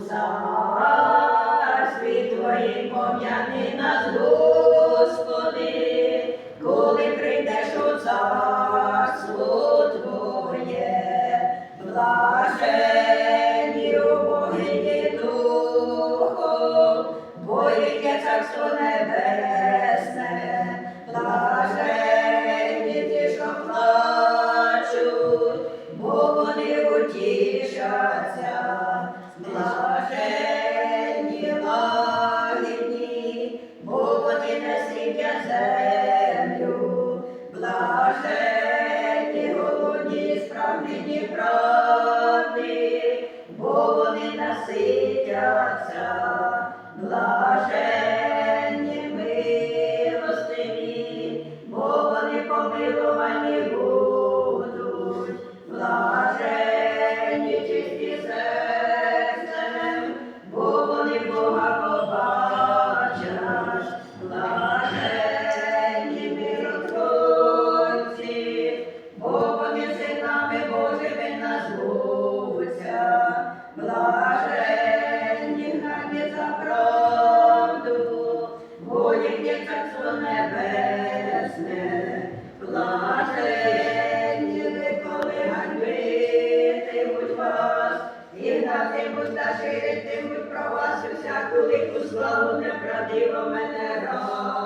у царстві твоїм пом'яни нас, Господи. Lambrine Pro. Йому та житимуть про вас усяку лику славу неправдиво мене рад.